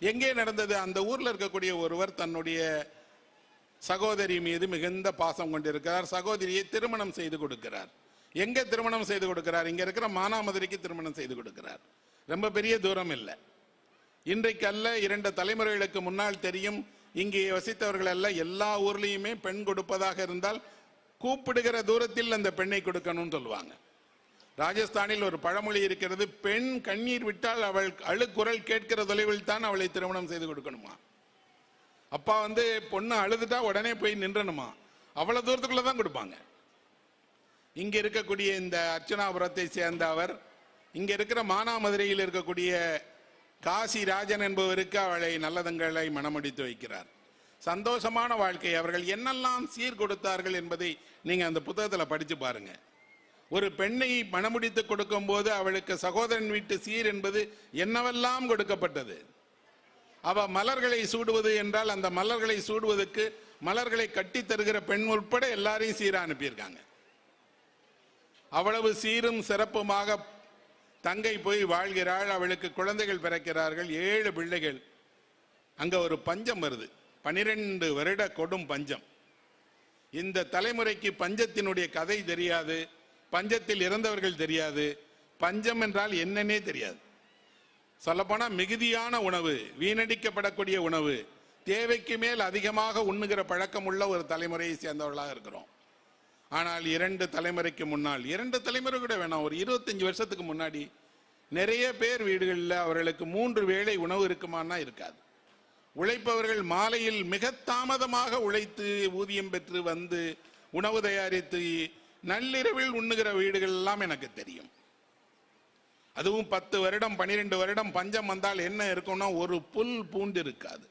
எங்கே நடந்தது? அந்த ஊர்ல இருக்கக்கூடிய ஒருவர் தன்னுடைய சகோதரி மீது மிகுந்த பாசம் கொண்டிருக்கிறார். சகோதரியை திருமணம் செய்து கொடுக்கிறார். எங்க திருமணம் செய்து கொடுக்கிறார்? இங்க இருக்கிற மானாமதுரைக்கு திருமணம் செய்து கொடுக்கிறார். ரொம்ப பெரிய தூரம் இல்லை. இன்றைக்கு அல்ல இரண்டு தலைமுறைகளுக்கு முன்னால் தெரியும் இங்கே வசித்தவர்கள் எல்லாம் எல்லா ஊர்லயுமே பெண் கொடுப்பதாக இருந்தால் கூப்பிடுகிற தூரத்தில் அந்த பெண்ணை கொடுக்கணும்னு சொல்லுவாங்க. ராஜஸ்தானில் ஒரு பழமொழி இருக்கிறது பெண் கண்ணீர் விட்டால் அவள் அழுக்குரல் கேட்கிற தொலைவில் தான் அவளை திருமணம் செய்து கொடுக்கணுமா? அப்பா வந்து பொண்ணு அழுதுட்டா உடனே போய் நின்றணுமா? அவ்வளவு தூரத்துக்குள்ள தான் கொடுப்பாங்க. இங்க இருக்கக்கூடிய இந்த அர்ச்சனாபுரத்தை சேர்ந்த அவர் இங்க இருக்கிற மானாமதுரையில் இருக்கக்கூடிய காசி ராஜன் என்பவருக்கு அவளை நல்லதங்களை மனமுடித்து வைக்கிறார். சந்தோஷமான வாழ்க்கை அவர்கள். என்னெல்லாம் சீர் கொடுத்தார்கள் என்பதை நீங்க அந்த புத்தகத்துல படிச்சு பாருங்க. ஒரு பெண்ணை மணமுடித்து கொடுக்கும் போது அவளுக்கு சகோதரன் வீட்டு சீர் என்பது என்னவெல்லாம் கொடுக்கப்பட்டது? அவ மலர்களை சூடுவது என்றால் அந்த மலர்களை சூடுவதற்கு மலர்களை கட்டி தருகிற பெண் உட்பட எல்லாரையும் சீரா அனுப்பியிருக்காங்க. அவ்வளவு சீரும் சிறப்புமாக தங்கை போய் வாழ்கிறாள். அவளுக்கு குழந்தைகள் பிறக்கிறார்கள். ஏழு பிள்ளைகள். அங்க ஒரு பஞ்சம் வருது. பனிரெண்டு வருட கொடும் பஞ்சம். இந்த தலைமுறைக்கு பஞ்சத்தினுடைய கதை தெரியாது. பஞ்சத்தில் இறந்தவர்கள் தெரியாது. பஞ்சம் என்றால் என்னன்னே தெரியாது. சொல்லப்போனால் மிகுதியான உணவு வீணடிக்கப்படக்கூடிய உணவு தேவைக்கு மேல் அதிகமாக உண்ணுகிற பழக்கம் உள்ள ஒரு தலைமுறையை சேர்ந்தவர்களாக இருக்கிறோம். ஆனால் இரண்டு தலைமுறைக்கு முன்னால் இரண்டு தலைமுறை கூட வேணாம் ஒரு இருபத்தஞ்சு வருஷத்துக்கு முன்னாடி நிறைய பேர் வீடுகளில் அவர்களுக்கு மூன்று வேளை உணவு இருக்குமானா இருக்காது. உழைப்பவர்கள் மாலையில் மிக தாமதமாக உழைத்து ஊதியம் பெற்று வந்து உணவு தயாரித்து நள்ளிரவில் உண்ணுகிற வீடுகள் எல்லாம் எனக்கு தெரியும். அதுவும் பத்து வருடம் பனிரெண்டு வருடம் பஞ்சம் வந்தால் என்ன இருக்கும்னா ஒரு புல் பூண்டு இருக்காது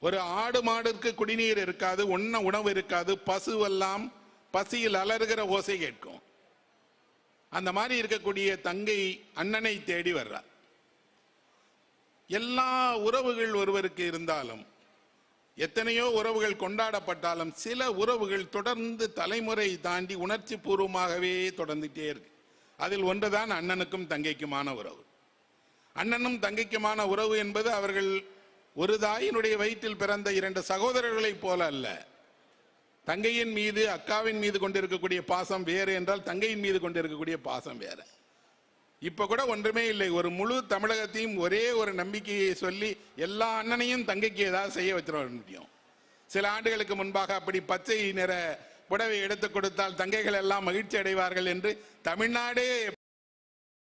ஒரு ஆடு மாடுக்கு குடிநீர் இருக்காது உண்ண உணவு இருக்காது பசுவெல்லாம் பசியில் அலறுகிற ஓசை கேட்கும். அந்த மாதிரி இருக்கக்கூடிய தங்கை அண்ணனை தேடி வர்றார். எல்லா உறவுகள் ஒருவருக்கு இருந்தாலும் எத்தனையோ உறவுகள் கொண்டாடப்பட்டாலும் சில உறவுகள் தொடர்ந்து தலைமுறை தாண்டி உணர்ச்சி பூர்வமாகவே தொடர்ந்துட்டே இருக்கு. அதில் ஒன்றுதான் அண்ணனுக்கும் தங்கைக்குமான உறவு. அண்ணனும் தங்கைக்குமான உறவு என்பது அவர்கள் ஒரு தாயினுடைய வயிற்றில் பிறந்த இரண்டு சகோதரர்களைப் போல அல்ல. தங்கையின் மீது அக்காவின் மீது கொண்டிருக்கக்கூடிய பாசம் வேறு என்றால் தங்கையின் மீது கொண்டிருக்கக்கூடிய பாசம் வேறு. இப்ப கூட ஒன்றுமே இல்லை. ஒரு முழு தமிழகத்தையும் ஒரே ஒரு நம்பிக்கையை சொல்லி எல்லா அண்ணனையும் தங்கைக்கு ஏதாவது செய்ய வச்சிட முடியும். சில ஆண்டுகளுக்கு முன்பாக அப்படி பச்சை நிற புடவை எடுத்து கொடுத்தால் தங்கைகள் எல்லாம் மகிழ்ச்சி அடைவார்கள் என்று தமிழ்நாடே